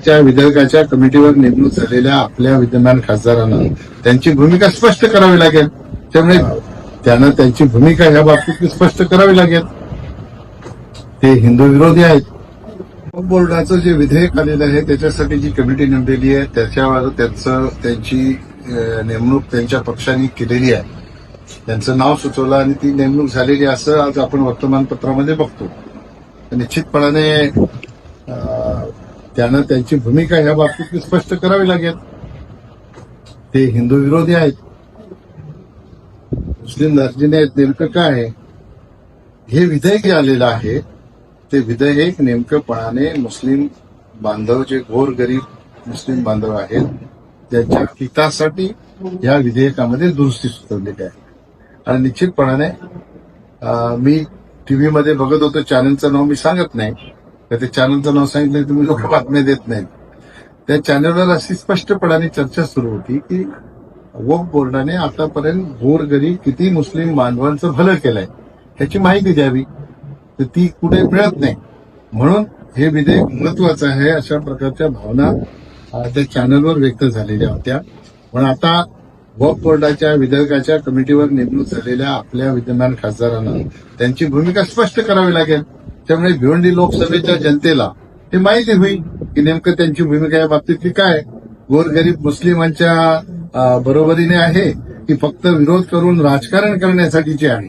च्या विधेयकाच्या कमिटीवर नेमणूक झालेल्या आपल्या विद्यमान खासदारांना त्यांची भूमिका स्पष्ट करावी लागेल. त्यामुळे त्यांना त्यांची भूमिका ह्या बाबतीत स्पष्ट करावी लागेल. ते हिंदू विरोधी आहेत. बोर्डाचं जे विधेयक आलेलं आहे त्याच्यासाठी जी कमिटी नेमलेली आहे त्याच्यावर त्यांचं त्यांची नेमणूक त्यांच्या पक्षाने केलेली आहे. त्यांचं नाव सुचवलं आणि ती नेमणूक झालेली असं आज आपण वर्तमानपत्रामध्ये बघतो. निश्चितपणाने त्यांना त्यांची भूमिका ह्या बाबतीत स्पष्ट करावी लागेल. ते हिंदू विरोधी आहेत. मुस्लिम दार्जिने आहेत नेमकं काय आहे? हे विधेयक जे आलेलं आहे ते विधेयक नेमकंपणाने मुस्लिम बांधव जे गोरगरीब मुस्लिम बांधव आहेत त्यांच्या हितासाठी या विधेयकामध्ये दुरुस्ती सुचवलेली आहे. आणि निश्चितपणाने मी मी टीव्हीमध्ये बघत होतो चॅनलचं नाव मी सांगत नाही. तर ते चॅनलचं नाव सांगितलं तुम्ही लोक बातम्या देत नाहीत. त्या चॅनलवर अशी स्पष्टपणाने चर्चा सुरू होती की वक्फ बोर्डाने आतापर्यंत गोरगरीब किती मुस्लिम बांधवांचं भलं केलंय ह्याची माहिती द्यावी. तर ती कुठे मिळत नाही. म्हणून हे विधेयक महत्वाचं आहे अशा प्रकारच्या भावना त्या चॅनलवर व्यक्त झालेल्या होत्या. पण आता वक्फ बोर्डाच्या विधेयकाच्या कमिटीवर नेमणूक झालेल्या आपल्या विद्यमान खासदारांना त्यांची भूमिका स्पष्ट करावी लागेल. त्यामुळे भिवंडी लोकसभेच्या जनतेला हे माहिती होईल की नेमकं त्यांची भूमिका या बाबतीतली काय गोरगरीब मुस्लिमांच्या बरोबरीने आहे की फक्त विरोध करून राजकारण करण्यासाठीची आहे?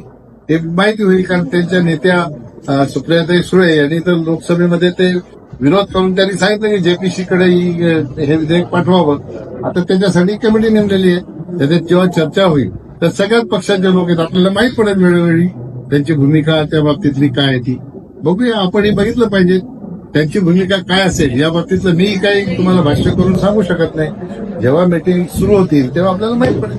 हे माहिती होईल कारण त्यांच्या नेत्या अ, सुप्रियाताई सुळे यांनी तर लोकसभेमध्ये ते विरोध करून त्यांनी सांगितलं की जेपीसीकडे हे विधेयक पाठवावं. आता त्याच्यासाठी कमिटी नेमलेली आहे. त्याच्यात जेव्हा चर्चा होईल तर सगळ्याच पक्षाचे लोक आहेत. आपल्याला माहीत पडेल वेळोवेळी त्यांची भूमिका त्या बाबतीतली काय आहे ती. बघूया आपण हे बघितलं पाहिजे. त्यांची भूमिका काय असेल? या बाबतीतलं मी काही तुम्हाला भाष्य करून सांगू शकत नाही. जेव्हा मीटिंग सुरू होतील तेव्हा आपल्याला माहीत पडेल.